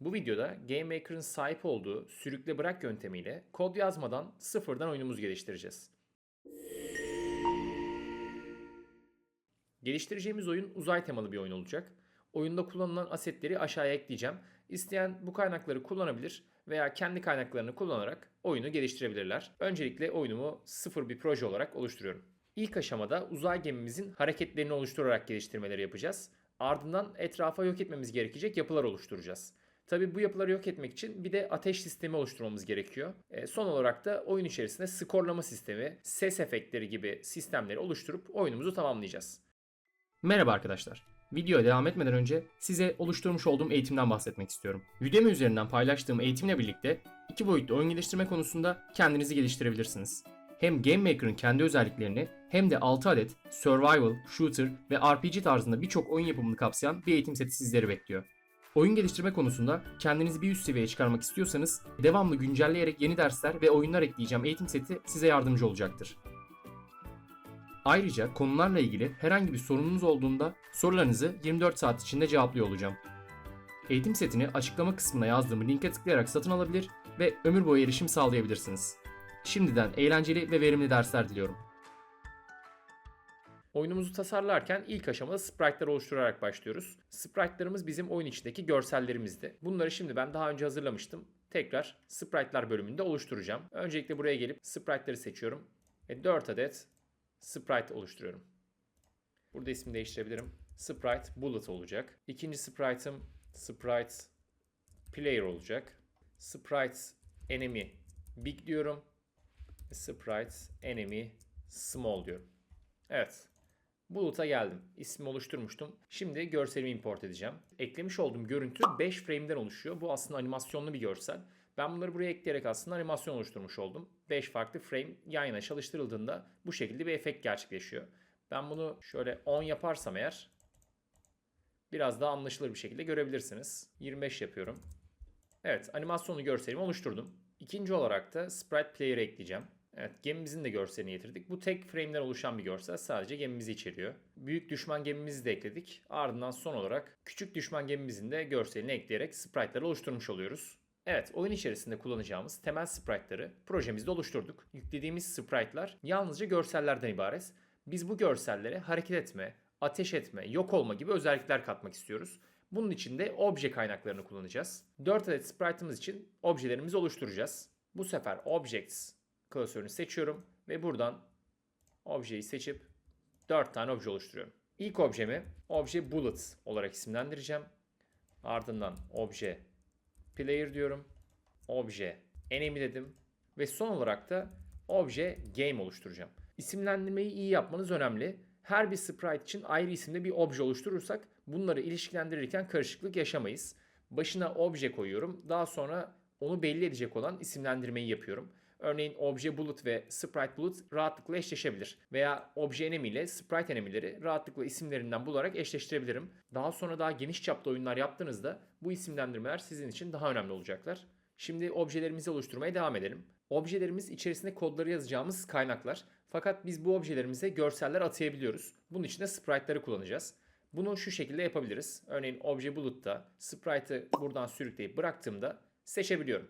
Bu videoda GameMaker'ın sahip olduğu sürükle bırak yöntemiyle kod yazmadan sıfırdan oyunumuzu geliştireceğiz. Geliştireceğimiz oyun uzay temalı bir oyun olacak. Oyunda kullanılan asetleri aşağıya ekleyeceğim. İsteyen bu kaynakları kullanabilir veya kendi kaynaklarını kullanarak oyunu geliştirebilirler. Öncelikle oyunumu sıfır bir proje olarak oluşturuyorum. İlk aşamada uzay gemimizin hareketlerini oluşturarak geliştirmeleri yapacağız. Ardından etrafa yok etmemiz gerekecek yapılar oluşturacağız. Tabi bu yapıları yok etmek için bir de ateş sistemi oluşturmamız gerekiyor. E, son olarak da oyun içerisinde skorlama sistemi, ses efektleri gibi sistemleri oluşturup oyunumuzu tamamlayacağız. Merhaba arkadaşlar. Videoya devam etmeden önce size oluşturmuş olduğum eğitimden bahsetmek istiyorum. Udemy üzerinden paylaştığım eğitimle birlikte iki boyutlu oyun geliştirme konusunda kendinizi geliştirebilirsiniz. Hem Game Maker'ın kendi özelliklerini hem de 6 adet survival, shooter ve RPG tarzında birçok oyun yapımını kapsayan bir eğitim seti sizleri bekliyor. Oyun geliştirme konusunda kendinizi bir üst seviyeye çıkarmak istiyorsanız devamlı güncelleyerek yeni dersler ve oyunlar ekleyeceğim eğitim seti size yardımcı olacaktır. Ayrıca konularla ilgili herhangi bir sorununuz olduğunda sorularınızı 24 saat içinde cevaplıyor olacağım. Eğitim setini açıklama kısmına yazdığım linke tıklayarak satın alabilir ve ömür boyu erişim sağlayabilirsiniz. Şimdiden eğlenceli ve verimli dersler diliyorum. Oyunumuzu tasarlarken ilk aşamada sprite'lar oluşturarak başlıyoruz. Sprite'larımız bizim oyun içindeki görsellerimizdi. Bunları şimdi ben daha önce hazırlamıştım. Tekrar sprite'lar bölümünde oluşturacağım. Öncelikle buraya gelip sprite'ları seçiyorum. Ve 4 adet sprite oluşturuyorum. Burada ismi değiştirebilirim. Sprite Bullet olacak. İkinci sprite'ım Sprite Player olacak. Sprite Enemy Big diyorum. Sprite Enemy Small diyorum. Evet. Bulut'a geldim. İsmi oluşturmuştum. Şimdi görselimi import edeceğim. Eklemiş olduğum görüntü 5 frame'den oluşuyor. Bu aslında animasyonlu bir görsel. Ben bunları buraya ekleyerek aslında animasyon oluşturmuş oldum. 5 farklı frame yan yana çalıştırıldığında bu şekilde bir efekt gerçekleşiyor. Ben bunu şöyle 10 yaparsam eğer biraz daha anlaşılır bir şekilde görebilirsiniz. 25 yapıyorum. Evet animasyonlu görselimi oluşturdum. İkinci olarak da Sprite Player'ı ekleyeceğim. Evet gemimizin de görselini getirdik. Bu tek frame'den oluşan bir görsel sadece gemimizi içeriyor. Büyük düşman gemimizi de ekledik. Ardından son olarak küçük düşman gemimizin de görselini ekleyerek sprite'ları oluşturmuş oluyoruz. Evet, oyun içerisinde kullanacağımız temel sprite'ları projemizde oluşturduk. Yüklediğimiz sprite'lar yalnızca görsellerden ibaret. Biz bu görsellere hareket etme, ateş etme, yok olma gibi özellikler katmak istiyoruz. Bunun için de obje kaynaklarını kullanacağız. 4 adet sprite'ımız için objelerimizi oluşturacağız. Bu sefer objects klasörünü seçiyorum ve buradan objeyi seçip 4 tane obje oluşturuyorum. İlk objemi obje bullet olarak isimlendireceğim. Ardından obje player diyorum. Obje enemy dedim. Ve son olarak da obje game oluşturacağım. İsimlendirmeyi iyi yapmanız önemli. Her bir sprite için ayrı isimde bir obje oluşturursak bunları ilişkilendirirken karışıklık yaşamayız. Başına obje koyuyorum. Daha sonra onu belli edecek olan isimlendirmeyi yapıyorum. Örneğin obje bullet ve sprite bullet rahatlıkla eşleşebilir. Veya obje enemy ile sprite enemy'leri rahatlıkla isimlerinden bularak eşleştirebilirim. Daha sonra daha geniş çapta oyunlar yaptığınızda bu isimlendirmeler sizin için daha önemli olacaklar. Şimdi objelerimizi oluşturmaya devam edelim. Objelerimiz içerisinde kodları yazacağımız kaynaklar. Fakat biz bu objelerimize görseller atayabiliyoruz. Bunun için de sprite'ları kullanacağız. Bunu şu şekilde yapabiliriz. Örneğin obje bulut'ta sprite'ı buradan sürükleyip bıraktığımda seçebiliyorum.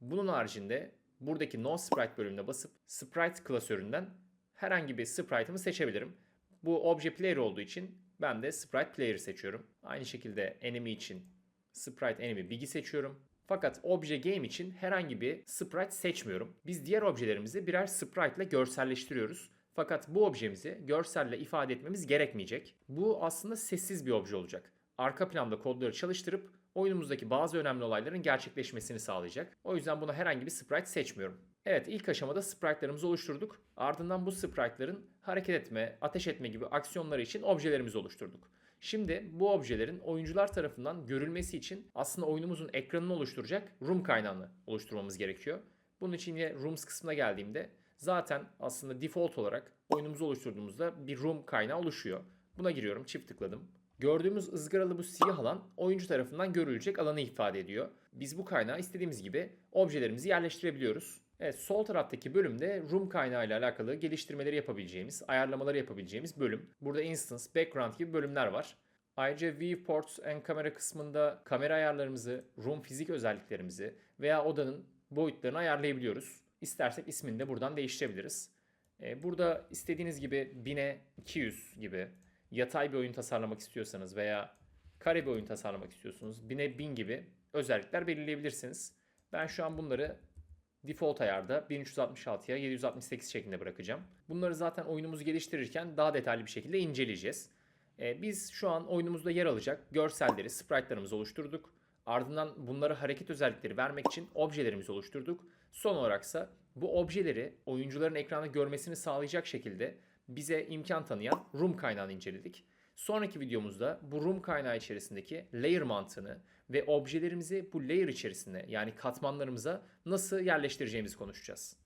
Bunun haricinde buradaki no sprite bölümüne basıp sprite klasöründen herhangi bir sprite'ımı seçebilirim. Bu obje player olduğu için ben de sprite player'ı seçiyorum. Aynı şekilde enemy için sprite enemy big'i seçiyorum. Fakat obje game için herhangi bir sprite seçmiyorum. Biz diğer objelerimizi birer sprite ile görselleştiriyoruz. Fakat bu objemizi görselle ifade etmemiz gerekmeyecek. Bu aslında sessiz bir obje olacak. Arka planda kodları çalıştırıp oyunumuzdaki bazı önemli olayların gerçekleşmesini sağlayacak. O yüzden buna herhangi bir sprite seçmiyorum. Evet ilk aşamada sprite'larımızı oluşturduk. Ardından bu sprite'ların hareket etme, ateş etme gibi aksiyonları için objelerimizi oluşturduk. Şimdi bu objelerin oyuncular tarafından görülmesi için aslında oyunumuzun ekranını oluşturacak room kaynağını oluşturmamız gerekiyor. Bunun için yine rooms kısmına geldiğimde zaten aslında default olarak oyunumuzu oluşturduğumuzda bir room kaynağı oluşuyor. Buna giriyorum, çift tıkladım. Gördüğümüz ızgaralı bu siyah alan oyuncu tarafından görülecek alanı ifade ediyor. Biz bu kaynağı istediğimiz gibi objelerimizi yerleştirebiliyoruz. Evet sol taraftaki bölümde room kaynağı ile alakalı geliştirmeleri yapabileceğimiz, ayarlamaları yapabileceğimiz bölüm. Burada instance, background gibi bölümler var. Ayrıca viewports and kamera kısmında kamera ayarlarımızı, room fizik özelliklerimizi veya odanın boyutlarını ayarlayabiliyoruz. İstersek ismini de buradan değiştirebiliriz. Ee, Burada istediğiniz gibi 1000'e 200 gibi yatay bir oyun tasarlamak istiyorsanız veya kare bir oyun tasarlamak istiyorsunuz 1000'e 1000 gibi özellikler belirleyebilirsiniz. Ben şu an bunları default ayarda 1366'ya 768 şeklinde bırakacağım. Bunları zaten oyunumuzu geliştirirken daha detaylı bir şekilde inceleyeceğiz. Ee, biz şu an oyunumuzda yer alacak görselleri, sprite'larımızı oluşturduk. Ardından bunlara hareket özellikleri vermek için objelerimizi oluşturduk. Son olaraksa bu objeleri oyuncuların ekranda görmesini sağlayacak şekilde bize imkan tanıyan room kaynağını inceledik. Sonraki videomuzda bu room kaynağı içerisindeki layer mantığını ve objelerimizi bu layer içerisine yani katmanlarımıza nasıl yerleştireceğimizi konuşacağız.